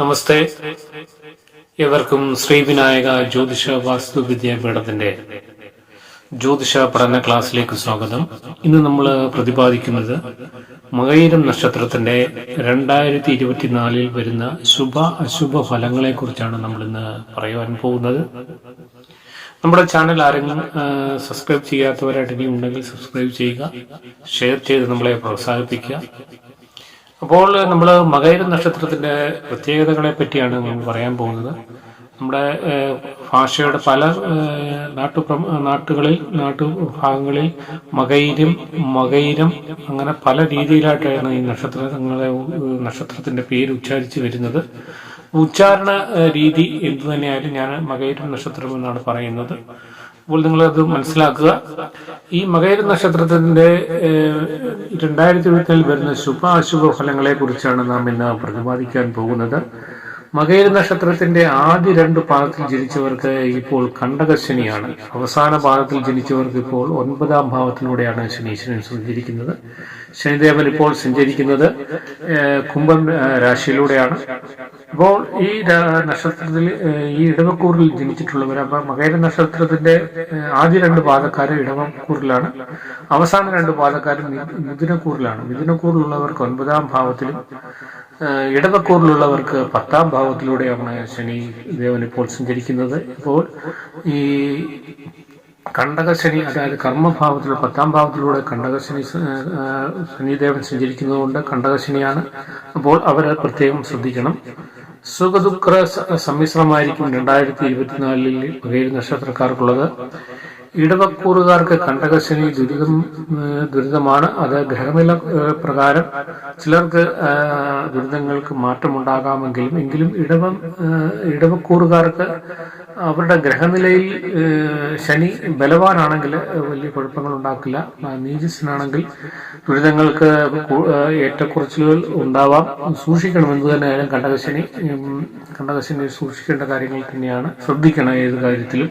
നമസ്തേ. എവർക്കും ശ്രീ വിനായക ജ്യോതിഷ വാസ്തു വിദ്യാപീഠത്തിന്റെ ജ്യോതിഷ പഠന ക്ലാസ്സിലേക്ക് സ്വാഗതം. ഇന്ന് നമ്മൾ പ്രതിപാദിക്കുന്നത് മകയിരം നക്ഷത്രത്തിന്റെ രണ്ടായിരത്തി ഇരുപത്തിനാലിൽ വരുന്ന ശുഭ അശുഭ ഫലങ്ങളെ കുറിച്ചാണ് നമ്മൾ ഇന്ന് പറയുവാൻ പോകുന്നത്. നമ്മുടെ ചാനൽ ആരെങ്കിലും സബ്സ്ക്രൈബ് ചെയ്യാത്തവരായിട്ട് ഇനി ഉണ്ടെങ്കിൽ സബ്സ്ക്രൈബ് ചെയ്യുക ഷെയർ ചെയ്ത് നമ്മളെ പ്രോത്സാഹിപ്പിക്കുക. അപ്പോൾ നമ്മൾ മകൈര നക്ഷത്രത്തിന്റെ പ്രത്യേകതകളെ പറ്റിയാണ് നമ്മൾ പറയാൻ പോകുന്നത്. നമ്മുടെ ഭാഷയുടെ പല നാട്ടു നാട്ടുകളിൽ നാട്ടു ഭാഗങ്ങളിൽ മകൈരും മകൈരം അങ്ങനെ പല രീതിയിലായിട്ടാണ് ഈ നക്ഷത്രങ്ങളെ നക്ഷത്രത്തിന്റെ പേര് ഉച്ചാരിച്ച് വരുന്നത്. ഉച്ചാരണ രീതി എന്തു തന്നെയായാലും ഞാൻ മകൈരം നക്ഷത്രം എന്നാണ് പറയുന്നത്. അപ്പോൾ നിങ്ങളത് മനസ്സിലാക്കുക. ഈ മകൈര നക്ഷത്രത്തിന്റെ രണ്ടായിരത്തി ഇരുപത്തിനാലിൽ വരുന്ന ശുഭ അശുഭ ഫലങ്ങളെ കുറിച്ചാണ് നാം ഇന്ന് പ്രതിപാദിക്കാൻ പോകുന്നത്. മകയിര നക്ഷത്രത്തിന്റെ ആദ്യ രണ്ട് പാദത്തിൽ ജനിച്ചവർക്ക് ഇപ്പോൾ കണ്ടകശനിയാണ്. അവസാന പാദത്തിൽ ജനിച്ചവർക്ക് ഇപ്പോൾ ഒൻപതാം ഭാവത്തിലൂടെയാണ് ശനീശ്വരൻ സഞ്ചരിക്കുന്നത്. ശനിദേവൻ ഇപ്പോൾ സഞ്ചരിക്കുന്നത് കുംഭം രാശിയിലൂടെയാണ്. അപ്പോൾ ഈ നക്ഷത്രത്തിൽ ഈ ഇടവക്കൂറിൽ ജനിച്ചിട്ടുള്ളവർ അപ്പൊ മകയിര നക്ഷത്രത്തിന്റെ ആദ്യ രണ്ട് പാതക്കാർ ഇടവക്കൂറിലാണ്. അവസാന രണ്ട് പാതക്കാരും മിഥുനക്കൂറിലാണ്. മിഥുനക്കൂറിലുള്ളവർക്ക് ഒൻപതാം ഭാവത്തിലും ഇടവക്കൂറിലുള്ളവർക്ക് പത്താം ഭാവത്തിലൂടെയാണ് ശനി ദേവൻ ഇപ്പോൾ സഞ്ചരിക്കുന്നത്. ഇപ്പോൾ ഈ കണ്ടകശനി അതായത് കർമ്മഭാവത്തിലൂടെ പത്താം ഭാവത്തിലൂടെ കണ്ടകശനി ശനിദേവൻ സഞ്ചരിക്കുന്നതുകൊണ്ട് കണ്ടകശനിയാണ്. അപ്പോൾ അവരെ പ്രത്യേകം ശ്രദ്ധിക്കണം. സുഖദുഃഖ സമ്മിശ്രമായിരിക്കും രണ്ടായിരത്തി ഇരുപത്തിനാലിൽ മകയിൽ നക്ഷത്രക്കാർക്കുള്ളത്. ഇടവക്കൂറുകാർക്ക് കണ്ടകശനി ദുരിതം ദുരിതമാണ്. അത് ഗ്രഹനില പ്രകാരം ചിലർക്ക് ദുരിതങ്ങൾക്ക് മാറ്റമുണ്ടാകാമെങ്കിലും എങ്കിലും ഇടവം ഇടവക്കൂറുകാർക്ക് അവരുടെ ഗ്രഹനിലയിൽ ശനി ബലവാനാണെങ്കിൽ വലിയ കുഴപ്പങ്ങൾ ഉണ്ടാക്കില്ല ആ, നീചസ്സനാണെങ്കിൽ ദുരിതങ്ങൾക്ക് ഏറ്റക്കുറച്ചിലുകൾ ഉണ്ടാവാം. സൂക്ഷിക്കണം എന്ന് തന്നെയായാലും കണ്ടകശനി കണ്ടകശനി സൂക്ഷിക്കേണ്ട കാര്യങ്ങൾ തന്നെയാണ്. ശ്രദ്ധിക്കണം ഏത് കാര്യത്തിലും.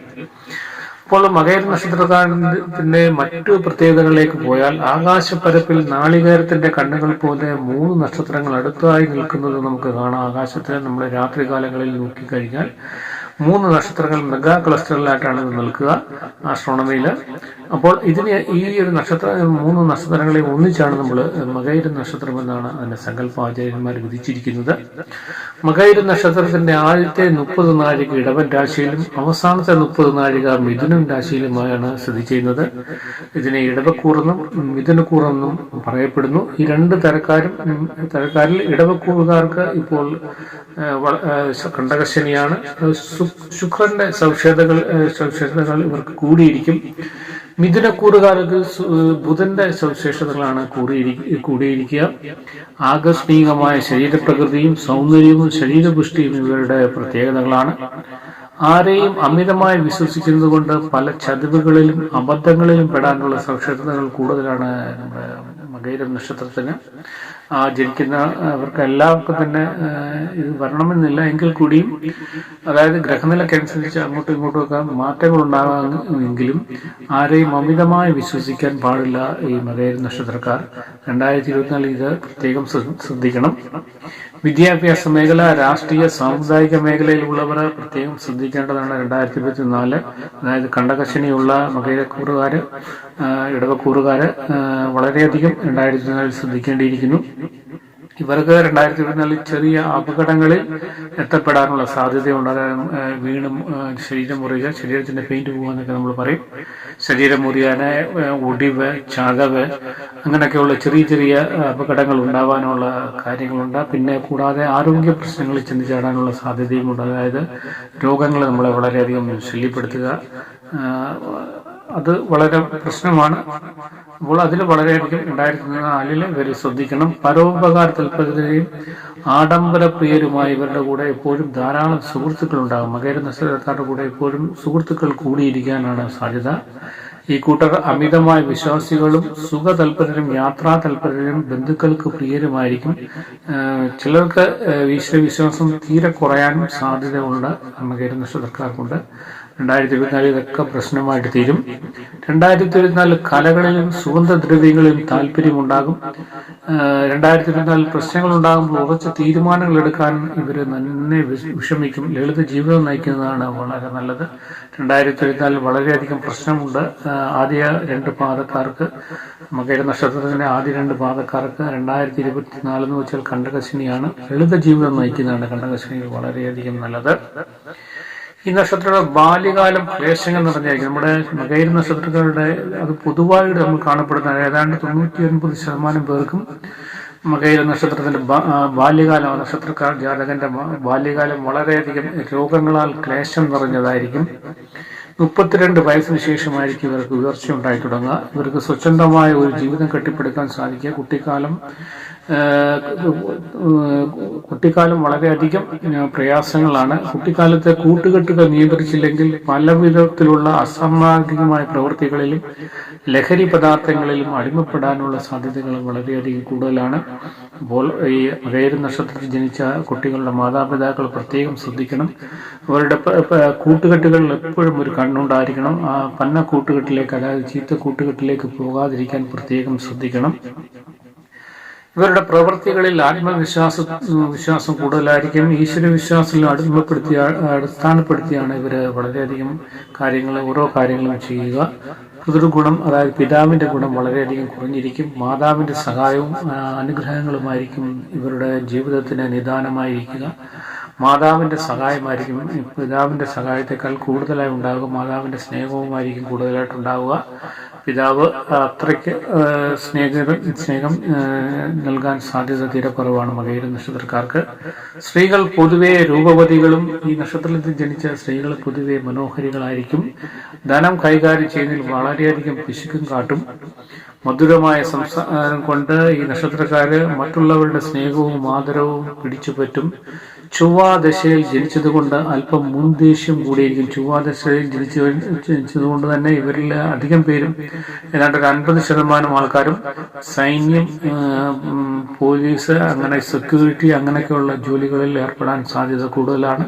ഇപ്പോൾ മകയർ നക്ഷത്രക്കാരന്റെ മറ്റു പ്രത്യേകതകളിലേക്ക് പോയാൽ ആകാശപ്പരപ്പിൽ നാളികേരത്തിന്റെ കണ്ണുകൾ പോലെ മൂന്ന് നക്ഷത്രങ്ങൾ അടുത്തായി നിൽക്കുന്നത് നമുക്ക് കാണാം. ആകാശത്തെ നമ്മൾ രാത്രികാലങ്ങളിൽ നോക്കിക്കഴിഞ്ഞാൽ മൂന്ന് നക്ഷത്രങ്ങൾ മെഗാ ക്ലസ്റ്ററിലായിട്ടാണ് ഇത് നിൽക്കുക ആസ്ട്രോണമിയിൽ. അപ്പോൾ ഇതിന് ഈ ഒരു നക്ഷത്ര മൂന്ന് നക്ഷത്രങ്ങളെ ഒന്നിച്ചാണ് നമ്മൾ മകൈര നക്ഷത്രം എന്നാണ് അതിന്റെ സങ്കല്പ ആചാര്യന്മാർ വിധിച്ചിരിക്കുന്നത്. മകൈര നക്ഷത്രത്തിന്റെ ആദ്യത്തെ മുപ്പത് നാഴിക ഇടവൻ രാശിയിലും അവസാനത്തെ മുപ്പത് നാഴിക മിഥുനം രാശിയിലുമായാണ് സ്ഥിതി ചെയ്യുന്നത്. ഇതിനെ ഇടവക്കൂറെന്നും മിഥുനക്കൂറെന്നും പറയപ്പെടുന്നു. ഈ രണ്ട് തരക്കാരും തരക്കാരിൽ ഇടവക്കൂറുകാർക്ക് ഇപ്പോൾ കണ്ടകശനിയാണ്. ശു- ശുക്രന്റെ സവിശേഷതകൾ സവിശേഷതകൾ ഇവർക്ക് കൂടിയിരിക്കും. മിഥുനക്കൂറുകാർക്ക് ബുധന്റെ സവിശേഷതകളാണ് കൂടിയിരി- കൂടിയിരിക്കുക. ആകസ്മികമായ ശരീരപ്രകൃതിയും സൗന്ദര്യവും ശരീരപുഷ്ടിയും ഇവരുടെ പ്രത്യേകതകളാണ്. ആരെയും അമിതമായി വിശ്വസിക്കുന്നത് കൊണ്ട് പല ചതിവുകളിലും അബദ്ധങ്ങളിലും പെടാനുള്ള സവിശേഷതകൾ കൂടുതലാണ് നമ്മുടെ മകൈരം നക്ഷത്രത്തിന്. ജനിക്കുന്ന അവർക്ക് എല്ലാവർക്കും തന്നെ ഇത് വരണമെന്നില്ല. എങ്കിൽ കൂടിയും അതായത് ഗ്രഹനിലക്കനുസരിച്ച് അങ്ങോട്ടും ഇങ്ങോട്ടും ഒക്കെ മാറ്റങ്ങൾ ഉണ്ടാകാമെങ്കിലും ആരെയും അമിതമായി വിശ്വസിക്കാൻ പാടില്ല ഈ മകൈര നക്ഷത്രക്കാർ. രണ്ടായിരത്തി ഇരുപത്തിനാലിൽ ഇത് പ്രത്യേകം ശ്രദ്ധിക്കണം. വിദ്യാഭ്യാസ മേഖല രാഷ്ട്രീയ സാമുദായിക മേഖലയിലുള്ളവർ പ്രത്യേകം ശ്രദ്ധിക്കേണ്ടതാണ്. രണ്ടായിരത്തി ഇരുപത്തി നാല് അതായത് കണ്ടകശനിയുള്ള മകരക്കൂറുകാര് ഇടവക്കൂറുകാർ വളരെയധികം രണ്ടായിരത്തി ഇരുപത്തിനാലിൽ ശ്രദ്ധിക്കേണ്ടിയിരിക്കുന്നു. ഇവർക്ക് രണ്ടായിരത്തി ഇരുപത്തിനാലിൽ ചെറിയ അപകടങ്ങളിൽ എത്തപ്പെടാനുള്ള സാധ്യതയുണ്ട് അതായത് വീണും ശരീരം മുറിയുക ശരീരത്തിന്റെ പെയിന്റ് പോകുക എന്നൊക്കെ നമ്മൾ പറയും. ശരീരം മുറിയാന് ഒടിവ് ചതവ് അങ്ങനെയൊക്കെയുള്ള ചെറിയ ചെറിയ അപകടങ്ങൾ ഉണ്ടാവാനുള്ള കാര്യങ്ങളുണ്ട്. പിന്നെ കൂടാതെ ആരോഗ്യ പ്രശ്നങ്ങളിൽ ചെന്ന് ചാടാനുള്ള സാധ്യതയുമുണ്ട് അതായത് രോഗങ്ങൾ നമ്മളെ വളരെയധികം ശല്യപ്പെടുത്തുക അത് വളരെ പ്രശ്നമാണ്. അപ്പോൾ അതിൽ വളരെയധികം രണ്ടായിരത്തി ആളിൽ ഇവർ ശ്രദ്ധിക്കണം. പരോപകാര തൽപരതയും ആഡംബര പ്രിയരുമായി ഇവരുടെ കൂടെ എപ്പോഴും ധാരാളം സുഹൃത്തുക്കൾ ഉണ്ടാകും മകര നക്ഷത്രക്കാരുടെ കൂടെ എപ്പോഴും സുഹൃത്തുക്കൾ കൂടിയിരിക്കാനാണ് സാധ്യത. ഈ കൂട്ടർ അമിതമായ വിശ്വാസികളും സുഖതൽപരരും യാത്രാ തൽപരരും ബന്ധുക്കൾക്ക് പ്രിയരുമായിരിക്കും. ചിലർക്ക് ഏഹ് ഈശ്വര വിശ്വാസം തീരെ കുറയാനും സാധ്യതയുണ്ട്. മകര നക്ഷത്രക്കാർക്കുണ്ട് രണ്ടായിരത്തി ഇരുപത്തിനാല് ഇതൊക്കെ പ്രശ്നമായിട്ട് തീരും. രണ്ടായിരത്തി ഇരുപത്തിനാല് കലകളിലും സുഗന്ധദ്രവ്യങ്ങളിലും താല്പര്യമുണ്ടാകും. രണ്ടായിരത്തി ഇരുപത്തിനാലിൽ പ്രശ്നങ്ങൾ ഉണ്ടാകുമ്പോൾ ഉറച്ച തീരുമാനങ്ങൾ എടുക്കാൻ ഇവർ നന്നെ വിഷമിക്കും. ലളിത ജീവിതം നയിക്കുന്നതാണ് വളരെ നല്ലത്. രണ്ടായിരത്തി ഇരുപത്തിനാലിൽ വളരെയധികം പ്രശ്നമുണ്ട്. ആദ്യ രണ്ട് പാദക്കാർക്ക് മകര നക്ഷത്രത്തിന്റെ ആദ്യ രണ്ട് പാദക്കാർക്ക് രണ്ടായിരത്തി ഇരുപത്തിനാല് എന്ന് വെച്ചാൽ കണ്ടകശിനിയാണ്. ലളിത ജീവിതം നയിക്കുന്നതാണ് കണ്ടകശിനി വളരെയധികം നല്ലത്. ഈ നക്ഷത്രങ്ങളുടെ ബാല്യകാലം ക്ലേശങ്ങൾ നിറഞ്ഞായിരിക്കും നമ്മുടെ മകൈര നക്ഷത്രക്കാരുടെ അത് പൊതുവായിട്ട് നമ്മൾ കാണപ്പെടുന്ന ഏതാണ്ട് തൊണ്ണൂറ്റി ഒൻപത് ശതമാനം പേർക്കും മകൈര നക്ഷത്രത്തിന്റെ ബാല്യകാലം നക്ഷത്രക്കാർ ജാതകന്റെ ബാല്യകാലം വളരെയധികം രോഗങ്ങളാൽ ക്ലേശം നിറഞ്ഞതായിരിക്കും. മുപ്പത്തിരണ്ട് വയസ്സിന് ശേഷമായിരിക്കും ഇവർക്ക് ഉയർച്ച ഉണ്ടായി തുടങ്ങുക. ഇവർക്ക് സ്വച്ഛന്തമായ ഒരു ജീവിതം കെട്ടിപ്പടുക്കാൻ സാധിക്കുക. കുട്ടിക്കാലം കുട്ടിക്കാലം വളരെയധികം പ്രയാസങ്ങളാണ്. കുട്ടിക്കാലത്തെ കൂട്ടുകെട്ടുകൾ നിയന്ത്രിച്ചില്ലെങ്കിൽ പല വിധത്തിലുള്ള അസാമാജികമായ പ്രവൃത്തികളിലും ലഹരി പദാർത്ഥങ്ങളിലും അടിമപ്പെടാനുള്ള സാധ്യതകൾ വളരെയധികം കൂടുതലാണ്. അപ്പോൾ ഈ വേര് നക്ഷത്രത്തിൽ ജനിച്ച കുട്ടികളുടെ മാതാപിതാക്കൾ പ്രത്യേകം ശ്രദ്ധിക്കണം. അവരുടെ കൂട്ടുകെട്ടുകളിൽ എപ്പോഴും ഒരു കണ്ണുണ്ടായിരിക്കണം. ആ പന്ന കൂട്ടുകെട്ടിലേക്ക് അതായത് ചീത്ത കൂട്ടുകെട്ടിലേക്ക് പോകാതിരിക്കാൻ പ്രത്യേകം ശ്രദ്ധിക്കണം. ഇവരുടെ പ്രവൃത്തികളിൽ ആത്മവിശ്വാസ വിശ്വാസം കൂടുതലായിരിക്കും. ഈശ്വര വിശ്വാസത്തിൽ അടിമപ്പെടുത്തി അടിസ്ഥാനപ്പെടുത്തിയാണ് ഇവർ വളരെയധികം കാര്യങ്ങൾ ഓരോ കാര്യങ്ങളും ചെയ്യുക. പിതൃഗുണം അതായത് പിതാവിന്റെ ഗുണം വളരെയധികം കുറഞ്ഞിരിക്കും. മാതാവിന്റെ സഹായവും അനുഗ്രഹങ്ങളുമായിരിക്കും ഇവരുടെ ജീവിതത്തിന് നിദാനമായിരിക്കുക. മാതാവിന്റെ സഹായമായിരിക്കും പിതാവിന്റെ സഹായത്തെക്കാൾ കൂടുതലായി ഉണ്ടാവുക. മാതാവിന്റെ സ്നേഹവുമായിരിക്കും കൂടുതലായിട്ട് ഉണ്ടാവുക. പിതാവ് അത്രയ്ക്ക് സ്നേഹം സ്നേഹ നൽകാൻ സാധ്യത തീരെ കുറവാണ് മകയിര നക്ഷത്രക്കാർക്ക്. സ്ത്രീകൾ പൊതുവെ രൂപവതികളും ഈ നക്ഷത്രത്തിൽ ജനിച്ച സ്ത്രീകൾ പൊതുവെ മനോഹരികളായിരിക്കും. ധനം കൈകാര്യം ചെയ്യുന്നതിൽ വളരെയധികം പിശുക്കും കാട്ടും. മധുരമായ സംസാരം കൊണ്ട് ഈ നക്ഷത്രക്കാര് മറ്റുള്ളവരുടെ സ്നേഹവും ആദരവും പിടിച്ചുപറ്റും. ചൊവ്വാദശയിൽ ജനിച്ചതുകൊണ്ട് അല്പം മുൻദേഷ്യം കൂടിയിരിക്കും. ചൊവ്വാദശയിൽ ജനിച്ചു ജനിച്ചതുകൊണ്ട് തന്നെ ഇവരിൽ അധികം പേരും ഏതാണ്ട് ഒരു അൻപത് ശതമാനം ആൾക്കാരും സൈന്യം പോലീസ് അങ്ങനെ സെക്യൂരിറ്റി അങ്ങനെയൊക്കെയുള്ള ജോലികളിൽ ഏർപ്പെടാൻ സാധ്യത കൂടുതലാണ്.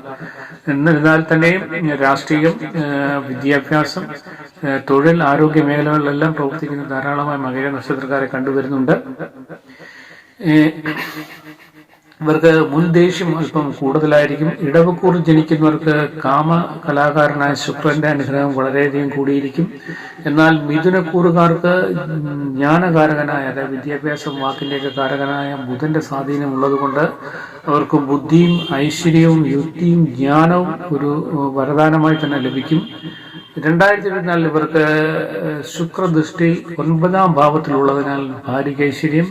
എന്നിരുന്നാൽ തന്നെയും രാഷ്ട്രീയം വിദ്യാഭ്യാസം തൊഴിൽ ആരോഗ്യ മേഖലകളിലെല്ലാം പ്രവർത്തിക്കുന്ന ധാരാളമായി മകര നക്ഷത്രക്കാരെ കണ്ടുവരുന്നുണ്ട്. ഇവർക്ക് മുൻദേഷ്യം അല്പം കൂടുതലായിരിക്കും. ഇടവക്കൂർ ജനിക്കുന്നവർക്ക് കാമ കലാകാരനായ ശുക്രന്റെ അനുഗ്രഹം വളരെയധികം കൂടിയിരിക്കും. എന്നാൽ മിഥുനക്കൂറുകാർക്ക് ജ്ഞാനകാരകനായ അതായത് വിദ്യാഭ്യാസം വാക്കിന്റെയൊക്കെ കാരകനായ ബുധന്റെ സ്വാധീനം ഉള്ളതുകൊണ്ട് അവർക്ക് ബുദ്ധിയും ഐശ്വര്യവും യുക്തിയും ജ്ഞാനവും ഒരു വരദാനമായി തന്നെ ലഭിക്കും. രണ്ടായിരത്തി ഇരുപത്തിനാലിൽ ഇവർക്ക് ശുക്രദൃഷ്ടി ഒൻപതാം ഭാവത്തിലുള്ളതിനാൽ ഭാര്യകൈശ്വര്യം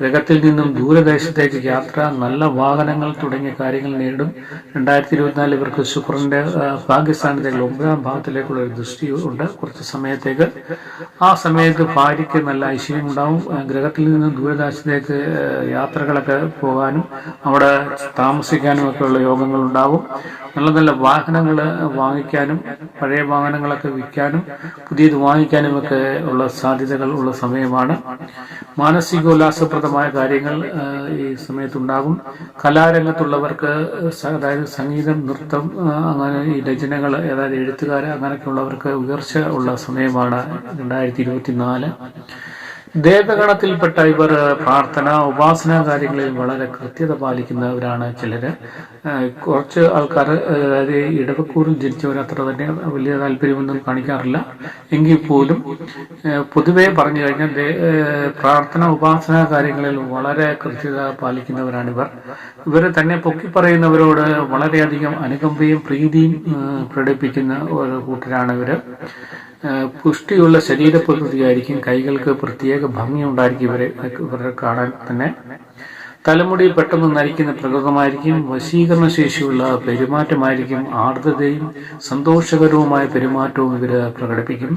ഗ്രഹത്തിൽ നിന്നും ദൂരദേശത്തേക്ക് യാത്ര നല്ല വാഹനങ്ങൾ തുടങ്ങിയ കാര്യങ്ങൾ നേടും രണ്ടായിരത്തി ഇരുപത്തിനാലിൽ ഇവർക്ക് ശുക്രന്റെ പാകിസ്ഥാനിലെ ഒമ്പതാം ഭാവത്തിലേക്കുള്ള ഒരു ദൃഷ്ടി ഉണ്ട്. കുറച്ച് സമയത്തേക്ക് ആ സമയത്ത് ഭാര്യയ്ക്ക് നല്ല ഐശ്വര്യം ഉണ്ടാവും. ഗ്രഹത്തിൽ നിന്നും ദൂരദേശത്തേക്ക് യാത്രകളൊക്കെ പോകാനും അവിടെ താമസിക്കാനും ഒക്കെയുള്ള യോഗങ്ങൾ ഉണ്ടാവും നല്ല നല്ല വാഹനങ്ങൾ വാങ്ങിക്കാനും പഴയ വാഹനങ്ങളൊക്കെ വിൽക്കാനും പുതിയത് വാങ്ങിക്കാനും ഒക്കെ ഉള്ള സാധ്യതകൾ ഉള്ള സമയമാണ്. മാനസികോല്ലാസപ്രദമായ കാര്യങ്ങൾ ഈ സമയത്തുണ്ടാകും. കലാരംഗത്തുള്ളവർക്ക് അതായത് സംഗീതം നൃത്തം അങ്ങനെ ഈ രചനകൾ അതായത് എഴുത്തുകാർ അങ്ങനെയൊക്കെയുള്ളവർക്ക് ഉയർച്ച ഉള്ള സമയമാണ് രണ്ടായിരത്തി ഇരുപത്തി നാല് ദേവഗണത്തിൽപ്പെട്ട ഇവർ പ്രാർത്ഥന ഉപാസന കാര്യങ്ങളിൽ വളരെ കൃത്യത പാലിക്കുന്നവരാണ് ചിലര്. കുറച്ച് ആൾക്കാർ അതായത് ഇടവക്കൂറിൽ ജനിച്ചവർ അത്ര തന്നെ വലിയ താല്പര്യമൊന്നും കാണിക്കാറില്ല. എങ്കിൽ പോലും പൊതുവേ പറഞ്ഞു കഴിഞ്ഞാൽ പ്രാർത്ഥന ഉപാസന കാര്യങ്ങളിൽ വളരെ കൃത്യത പാലിക്കുന്നവരാണിവർ ഇവർ. തന്നെ പൊക്കി പറയുന്നവരോട് വളരെയധികം അനുകമ്പയും പ്രീതിയും പ്രകടിപ്പിക്കുന്ന ഒരു കൂട്ടരാണ് ഏഹ് പുഷ്ടിയുള്ള ശരീരപ്രകൃതിയായിരിക്കും കൈകൾക്ക് പ്രത്യേക ഭംഗി ഉണ്ടായിരിക്കും ഇവരെ ഇവരെ കാണാൻ തന്നെ. തലമുടി പെട്ടെന്ന് നരിക്കുന്ന പ്രകൃതമായിരിക്കും വശീകരണ ശേഷിയുള്ള പെരുമാറ്റമായിരിക്കും ആർദ്രതയും സന്തോഷകരവുമായ പെരുമാറ്റവും ഇവർ പ്രകടിപ്പിക്കും.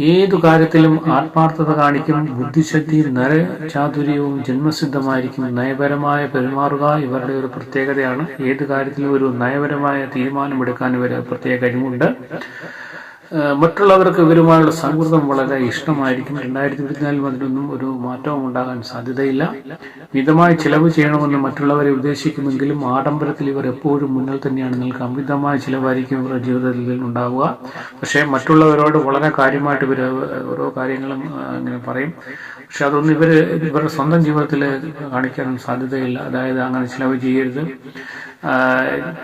ഏതു കാര്യത്തിലും ആത്മാർത്ഥത കാണിക്കും ബുദ്ധിശക്തിയും നരചാതുര്യവും ജന്മസിദ്ധമായിരിക്കും. നയപരമായ പെരുമാറുക ഇവരുടെ ഒരു പ്രത്യേകതയാണ്. ഏത് കാര്യത്തിലും ഒരു നയപരമായ തീരുമാനമെടുക്കാൻ ഇവർ പ്രത്യേക കഴിവുണ്ട്. മറ്റുള്ളവർക്ക് ഇവരുമായുള്ള സൗഹൃദം വളരെ ഇഷ്ടമായിരിക്കും. രണ്ടായിരത്തി ഇരുപത്തിനാലിലും അതിനൊന്നും ഒരു മാറ്റവും ഉണ്ടാകാൻ സാധ്യതയില്ല. മിതമായ ചിലവ് ചെയ്യണമെന്ന് മറ്റുള്ളവരെ ഉദ്ദേശിക്കുമെങ്കിലും ആഡംബരത്തിൽ ഇവർ എപ്പോഴും മുന്നിൽ തന്നെയാണ് നിൽക്കുക. അമിതമായ ചിലവായിരിക്കും ഇവരുടെ ജീവിതത്തിൽ ഉണ്ടാവുക. പക്ഷേ മറ്റുള്ളവരോട് വളരെ കാര്യമായിട്ട് ഇവർ ഓരോ കാര്യങ്ങളും ഇങ്ങനെ പറയും. പക്ഷെ അതൊന്നും ഇവർ ഇവരുടെ സ്വന്തം ജീവിതത്തിൽ കാണിക്കാൻ സാധ്യതയില്ല. അതായത് അങ്ങനെ ചിലവ് ചെയ്യരുത്.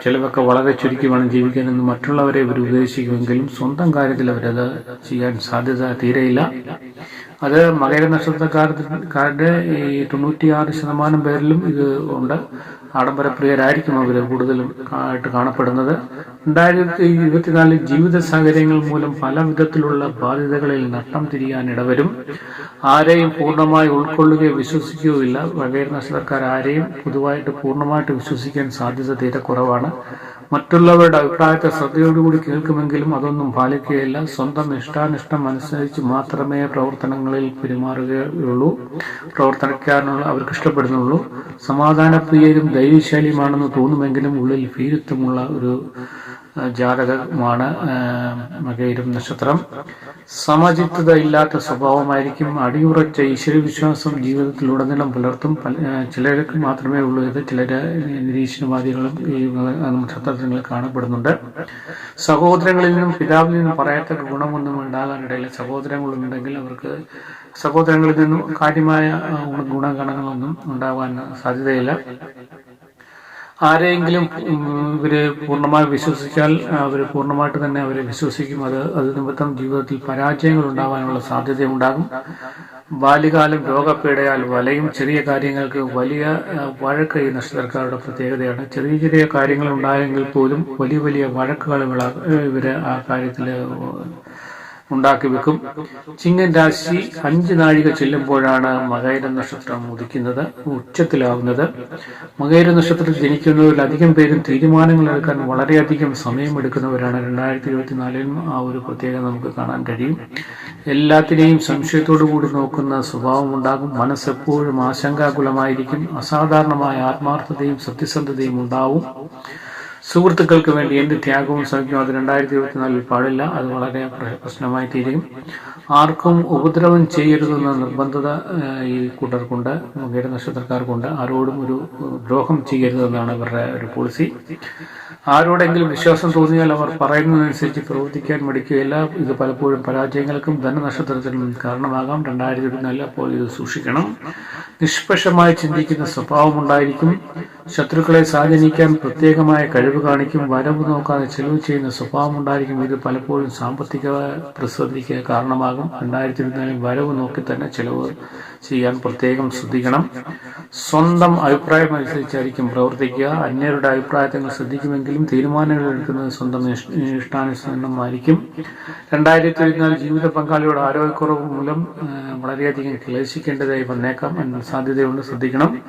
ചിലവൊക്കെ വളരെ ചുരുക്കി വേണം ജീവിക്കാനെന്ന് മറ്റുള്ളവരെ ഇവർ ഉപദേശിക്കുമെങ്കിലും സ്വന്തം കാര്യത്തിൽ അവരത് ചെയ്യാൻ സാധ്യത തീരെയില്ല. അത് മകര നക്ഷത്രക്കാരുടെ ഈ തൊണ്ണൂറ്റിയാറ് ശതമാനം പേരിലും ഇത് ഉണ്ട്. ആഡംബരപ്രിയരായിരിക്കും അവർ കൂടുതലും ആയിട്ട് കാണപ്പെടുന്നത്. രണ്ടായിരത്തി ഇരുപത്തിനാലിൽ ജീവിത സാഹചര്യങ്ങൾ മൂലം പല വിധത്തിലുള്ള ബാധ്യതകളിൽ നഷ്ടം തിരിയാൻ ഇടവരും. ആരെയും പൂർണമായി ഉൾക്കൊള്ളുകയോ വിശ്വസിക്കുകയോ ഇല്ല വകയർ നക്ഷത്രക്കാർ ആരെയും പൊതുവായിട്ട് പൂർണമായിട്ട് വിശ്വസിക്കാൻ സാധ്യത തീരെ കുറവാണ്. മറ്റുള്ളവരുടെ അഭിപ്രായത്തെ ശ്രദ്ധയോടുകൂടി കേൾക്കുമെങ്കിലും അതൊന്നും പാലിക്കുകയില്ല. സ്വന്തം ഇഷ്ടാനിഷ്ടം അനുസരിച്ച് മാത്രമേ പ്രവർത്തനങ്ങളിൽ പെരുമാറുകയുള്ളൂ. പ്രവർത്തിക്കാനുള്ള അവർക്ക് ഇഷ്ടപ്പെടുന്നുള്ളൂ. സമാധാനപ്രിയരും ധൈര്യശാലിയുമാണെന്ന് തോന്നുമെങ്കിലും ഉള്ളിൽ ഭീരുത്വമുള്ള ഒരു ജാതകമാണ് മകയിരും നക്ഷത്രം. സമചിത്തത ഇല്ലാത്ത സ്വഭാവമായിരിക്കും അടിയുറച്ച ഈശ്വരവിശ്വാസം ജീവിതത്തിലുടനീളം പുലർത്തും. പല- ചിലർക്ക് മാത്രമേ ഉള്ളൂ ഇത് ചിലര് നിരീക്ഷണവാദികളും ഈ നക്ഷത്രത്തിൽ കാണപ്പെടുന്നുണ്ട്. സഹോദരങ്ങളിൽ നിന്നും പിതാവിൽ നിന്നും പറയാത്ത ഗുണമൊന്നും ഉണ്ടാകാനിടയില്ല സഹോദരങ്ങളുണ്ടെങ്കിൽ അവർക്ക് സഹോദരങ്ങളിൽ നിന്നും കാര്യമായ ഗുണഗണങ്ങളൊന്നും ഉണ്ടാകാൻ സാധ്യതയില്ല. ആരെയെങ്കിലും ഇവർ പൂർണമായി വിശ്വസിച്ചാൽ അവർ പൂർണമായിട്ട് തന്നെ അവരെ വിശ്വസിക്കും. അത് അത് നിമിത്തം ജീവിതത്തിൽ പരാജയങ്ങൾ ഉണ്ടാവാനുള്ള സാധ്യതയുണ്ടാകും. ബാല്യകാലം രോഗപ്പേടയാൽ വലയും ചെറിയ കാര്യങ്ങൾക്ക് വലിയ വഴക്ക് ഈ നക്ഷത്രക്കാരുടെ പ്രത്യേകതയാണ്. ചെറിയ ചെറിയ കാര്യങ്ങൾ ഉണ്ടായെങ്കിൽ പോലും വലിയ വലിയ വഴക്കുകൾ ഇവർ ആ കാര്യത്തിൽ ഉണ്ടാക്കി വെക്കും. ചിങ്ങൻ രാശി അഞ്ച് നാഴിക ചെല്ലുമ്പോഴാണ് മകൈര നക്ഷത്രം ഉദിക്കുന്നത് ഉച്ചത്തിലാവുന്നത്. മകൈര നക്ഷത്രത്തിൽ ജനിക്കുന്നവരിൽ അധികം പേരും തീരുമാനങ്ങൾ എടുക്കാൻ വളരെയധികം സമയമെടുക്കുന്നവരാണ്. രണ്ടായിരത്തി ഇരുപത്തിനാലിലും ആ ഒരു പ്രത്യേകത നമുക്ക് കാണാൻ കഴിയും. എല്ലാത്തിനെയും സംശയത്തോടു കൂടി നോക്കുന്ന സ്വഭാവം ഉണ്ടാകും. മനസ്സെപ്പോഴും ആശങ്കാകുലമായിരിക്കും. അസാധാരണമായ ആത്മാർത്ഥതയും സത്യസന്ധതയും ഉണ്ടാവും. സുഹൃത്തുക്കൾക്ക് വേണ്ടി എന്ത് ത്യാഗവും സഹിക്കും അത് രണ്ടായിരത്തി ഇരുപത്തിനാലിൽ പാടില്ല. അത് വളരെ പ്രശ്നമായി തീരും. ആർക്കും ഉപദ്രവം ചെയ്യരുതെന്ന നിർബന്ധത ഈ കൂട്ടർക്കുണ്ട്. മകര നക്ഷത്രക്കാർക്കുണ്ട്. ആരോടും ഒരു ദ്രോഹം ചെയ്യരുതെന്നാണ് ഇവരുടെ ഒരു പോളിസി ആരോടെങ്കിലും വിശ്വാസം തോന്നിയാൽ അവർ പറയുന്നതനുസരിച്ച് പ്രവർത്തിക്കാൻ മടിക്കുകയില്ല. ഇത് പലപ്പോഴും പരാജയങ്ങൾക്കും ധനനക്ഷത്രത്തിനും കാരണമാകാം. രണ്ടായിരത്തി ഇരുപത്തിനാലിൽ അപ്പോൾ ഇത് സൂക്ഷിക്കണം. നിഷ്പക്ഷമായി ചിന്തിക്കുന്ന സ്വഭാവം ഉണ്ടായിരിക്കും. ശത്രുക്കളെ സ്വാധീനിക്കാൻ പ്രത്യേകമായ കഴിവ് കാണിക്കും വരവ് നോക്കാതെ ചെലവ് ചെയ്യുന്ന സ്വഭാവം ഉണ്ടായിരിക്കും ഇത് പലപ്പോഴും സാമ്പത്തിക പ്രതിസന്ധിക്ക് കാരണമാകും. രണ്ടായിരത്തി ഇരുപത്തിനാലിൽ വരവ് നോക്കി തന്നെ ചെലവ് ചെയ്യാൻ പ്രത്യേകം ശ്രദ്ധിക്കണം. സ്വന്തം അഭിപ്രായം അനുസരിച്ചായിരിക്കും പ്രവർത്തിക്കുക. അന്യരുടെ അഭിപ്രായത്തെ ശ്രദ്ധിക്കുമെങ്കിലും തീരുമാനങ്ങൾ എടുക്കുന്നത് സ്വന്തം ഇഷ്- ഇഷ്ടാനുസരണമായിരിക്കും രണ്ടായിരത്തി ഇരുപത്തിനാല് ജീവിത പങ്കാളിയുടെ ആരോഗ്യക്കുറവ് മൂലം വളരെയധികം ക്ലേശിക്കേണ്ടതായി വന്നേക്കാം എന്ന സാധ്യതയുണ്ട്. ശ്രദ്ധിക്കണം.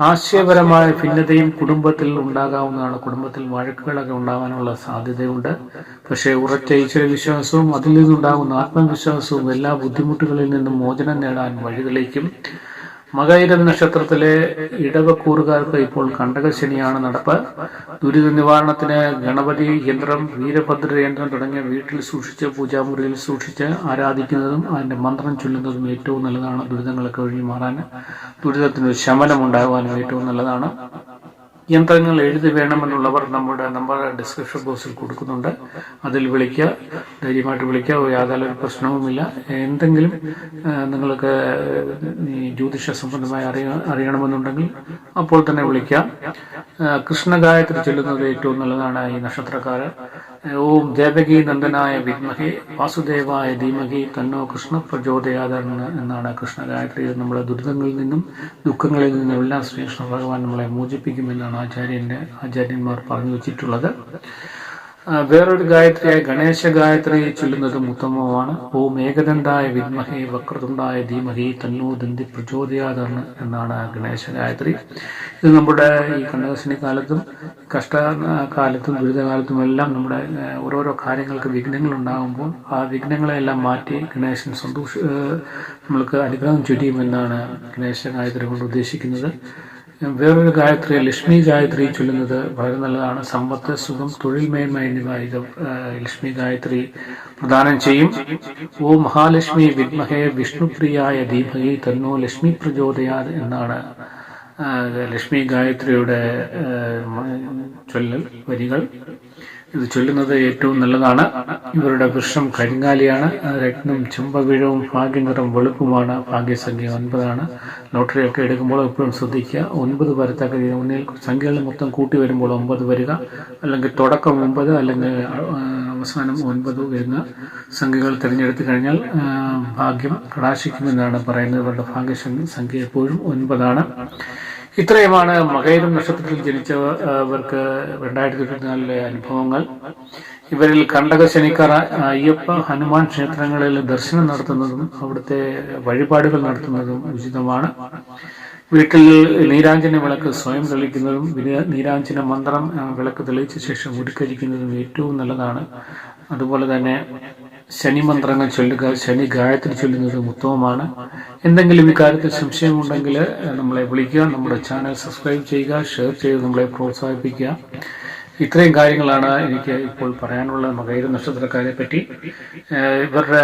ആശയപരമായ ഭിന്നതയും കുടുംബത്തിൽ ഉണ്ടാകാവുന്നതാണ്. കുടുംബത്തിൽ വഴക്കുകളൊക്കെ ഉണ്ടാകാനുള്ള സാധ്യതയുണ്ട്. പക്ഷേ ഉറച്ച ഈശ്വരവിശ്വാസവും അതിൽ നിന്നുണ്ടാകുന്ന ആത്മവിശ്വാസവും എല്ലാ ബുദ്ധിമുട്ടുകളിൽ നിന്നും മോചനം നേടാൻ വഴിതെളിക്കും. മകയിരം നക്ഷത്രത്തിലെ ഇടവക്കൂറുകാർക്ക് ഇപ്പോൾ കണ്ടകശനിയാണ് നടപ്പ്. ദുരിത നിവാരണത്തിന് ഗണപതി യന്ത്രം വീരഭദ്ര യന്ത്രം തുടങ്ങിയ വീട്ടിൽ സൂക്ഷിച്ച് പൂജാമുറിയിൽ സൂക്ഷിച്ച് ആരാധിക്കുന്നതും അതിന്റെ മന്ത്രം ചൊല്ലുന്നതും ഏറ്റവും നല്ലതാണ് ദുരിതങ്ങളൊക്കെ ഒഴിഞ്ഞു മാറാൻ. ദുരിതത്തിന് ഒരു ശമനം ഉണ്ടാകുവാനും ഏറ്റവും നല്ലതാണ്. യന്ത്രങ്ങൾ എഴുതി വേണമെന്നുള്ളവർ നമ്മുടെ നമ്പർ ഡിസ്ക്രിപ്ഷൻ ബോക്സിൽ കൊടുക്കുന്നുണ്ട്. അതിൽ വിളിക്കുക ധൈര്യമായിട്ട് വിളിക്കുക. യാതൊരു പ്രശ്നവുമില്ല. എന്തെങ്കിലും നിങ്ങൾക്ക് ജ്യോതിഷ സംബന്ധമായി അറിയ അറിയണമെന്നുണ്ടെങ്കിൽ അപ്പോൾ തന്നെ വിളിക്കുക. കൃഷ്ണഗായത്രി ചൊല്ലുന്നത് ഏറ്റവും നല്ലതാണ് ഈ നക്ഷത്രക്കാര്. ഓം ദേവകി നന്ദനായ വിദ്മഹേ വാസുദേവായ ധീമഹി തന്നോ കൃഷ്ണ പ്രചോദയാദർ എന്നാണ് കൃഷ്ണ ഗായത്രി നമ്മുടെ ദുരിതങ്ങളിൽ നിന്നും ദുഃഖങ്ങളിൽ നിന്നും എല്ലാം ശ്രീകൃഷ്ണ ഭഗവാൻ നമ്മളെ മോചിപ്പിക്കുമെന്നാണ് ആചാര്യന്റെ ആചാര്യന്മാർ പറഞ്ഞു വെച്ചിട്ടുള്ളത്. വേറൊരു ഗായത്രിയായ ഗണേശ ഗായത്രി ചൊല്ലുന്നതും ഉത്തമമാണ് ഓം ഏകദന്തായ വിദ്മഹേ വക്രതുണ്ടായ ധീമഹി തന്നോ ദന്തി പ്രചോദയാതാണ് എന്നാണ് ഗണേശ ഗായത്രി. ഇത് നമ്മുടെ ഈ കണ്ടകശനി കാലത്തും കഷ്ട കാലത്തും ദുരിതകാലത്തും എല്ലാം നമ്മുടെ ഓരോരോ കാര്യങ്ങൾക്ക് വിഘ്നങ്ങൾ ഉണ്ടാകുമ്പോൾ ആ വിഘ്നങ്ങളെല്ലാം മാറ്റി ഗണേശൻ സന്തോഷ നമ്മൾക്ക് അനുഗ്രഹം ചൊരിയുമെന്നാണ് ഗണേശ ഗായത്രി കൊണ്ട് ഉദ്ദേശിക്കുന്നത്. വേറൊരു ഗായത്രി ലക്ഷ്മി ഗായത്രി ചൊല്ലുന്നത് വളരെ നല്ലതാണ്. സമ്പത്ത് സുഖം തൊഴിൽ മേന്മ എന്നിവ ഇത് ലക്ഷ്മി ഗായത്രി പ്രദാനം ചെയ്യും. ഓ മഹാലക്ഷ്മി വിദ്മഹേ വിഷ്ണുപ്രിയായ ദീപകി തന്നോ ലക്ഷ്മി പ്രചോദയാത് എന്നാണ് ലക്ഷ്മി ഗായത്രിയുടെ ചൊല്ലൽ വരികൾ. ഇത് ചൊല്ലുന്നത് ഏറ്റവും നല്ലതാണ്. ഇവരുടെ വൃക്ഷം കരിങ്ങാലിയാണ് ആ, രത്നം ചെമ്പവിഴവും ഭാഗ്യനിറം വെളുപ്പുമാണ്. ഭാഗ്യസംഖ്യ ഒൻപതാണ്. ലോട്ടറി ഒക്കെ എടുക്കുമ്പോൾ എപ്പോഴും ശ്രദ്ധിക്കുക. ഒൻപത് വരത്തക്ക മുന്നിൽ സംഖ്യകൾ മൊത്തം കൂട്ടി വരുമ്പോൾ ഒമ്പത് വരിക. അല്ലെങ്കിൽ തുടക്കം ഒമ്പത് അല്ലെങ്കിൽ അവസാനം ഒൻപത് വരുന്ന സംഖ്യകൾ തിരഞ്ഞെടുത്ത് കഴിഞ്ഞാൽ ഭാഗ്യം കടാശിക്കുമെന്നാണ് പറയുന്നത്. ഇവരുടെ ഭാഗ്യ സംഖ്യ എപ്പോഴും ഒൻപതാണ്. ഇത്രയുമാണ് മകയിരം നക്ഷത്രത്തിൽ ജനിച്ചവർക്ക് രണ്ടായിരത്തി ഇരുപത്തിനാലിലെ അനുഭവങ്ങൾ. ഇവരിൽ കണ്ടക ശനിക്കാർ അയ്യപ്പ ഹനുമാൻ ക്ഷേത്രങ്ങളിൽ ദർശനം നടത്തുന്നതും അവിടുത്തെ വഴിപാടുകൾ നടത്തുന്നതും ഉചിതമാണ്. വീട്ടിൽ നീരാഞ്ജന വിളക്ക് സ്വയം തെളിക്കുന്നതും നീരാഞ്ജന മന്ത്രം വിളക്ക് തെളിയിച്ച ശേഷം ഉരുക്കരിക്കുന്നതും ഏറ്റവും നല്ലതാണ്. അതുപോലെ തന്നെ ശനി മന്ത്രങ്ങൾ ചൊല്ലുക ശനി ഗായത്രി ചൊല്ലുന്നത് ഉത്തമമാണ്. എന്തെങ്കിലും ഇക്കാര്യത്തിൽ സംശയമുണ്ടെങ്കിൽ നമ്മളെ വിളിക്കുക നമ്മുടെ ചാനൽ സബ്സ്ക്രൈബ് ചെയ്യുക ഷെയർ ചെയ്ത് നമ്മളെ പ്രോത്സാഹിപ്പിക്കുക. ഇത്രയും കാര്യങ്ങളാണ് എനിക്ക് ഇപ്പോൾ പറയാനുള്ള മകൈര നക്ഷത്രക്കാരെ പറ്റി ഇവരുടെ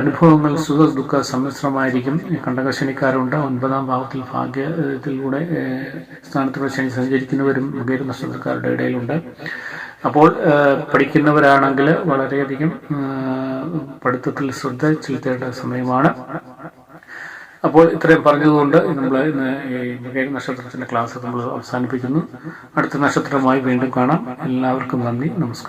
അനുഭവങ്ങൾ സുഖ ദുഃഖ സമ്മിശ്രമായിരിക്കും. കണ്ടകശനിക്കാരുണ്ട്. ഒൻപതാം ഭാവത്തിൽ ഭാഗ്യത്തിലൂടെ സ്ഥാനത്തുള്ള ശനി സഞ്ചരിക്കുന്നവരും മകൈര നക്ഷത്രക്കാരുടെ ഇടയിലുണ്ട്. അപ്പോൾ പഠിക്കുന്നവരാണെങ്കിൽ വളരെയധികം പഠിത്തത്തിൽ ശ്രദ്ധ ചെലുത്തേണ്ട സമയമാണ്. അപ്പോൾ ഇത്രയും പറഞ്ഞതുകൊണ്ട് നമ്മൾ ഇന്ന് ഈ മകേര നക്ഷത്രത്തിന്റെ ക്ലാസ് നമ്മൾ അവസാനിപ്പിക്കുന്നു. അടുത്ത നക്ഷത്രമായി വീണ്ടും കാണാം. എല്ലാവർക്കും നന്ദി. നമസ്കാരം.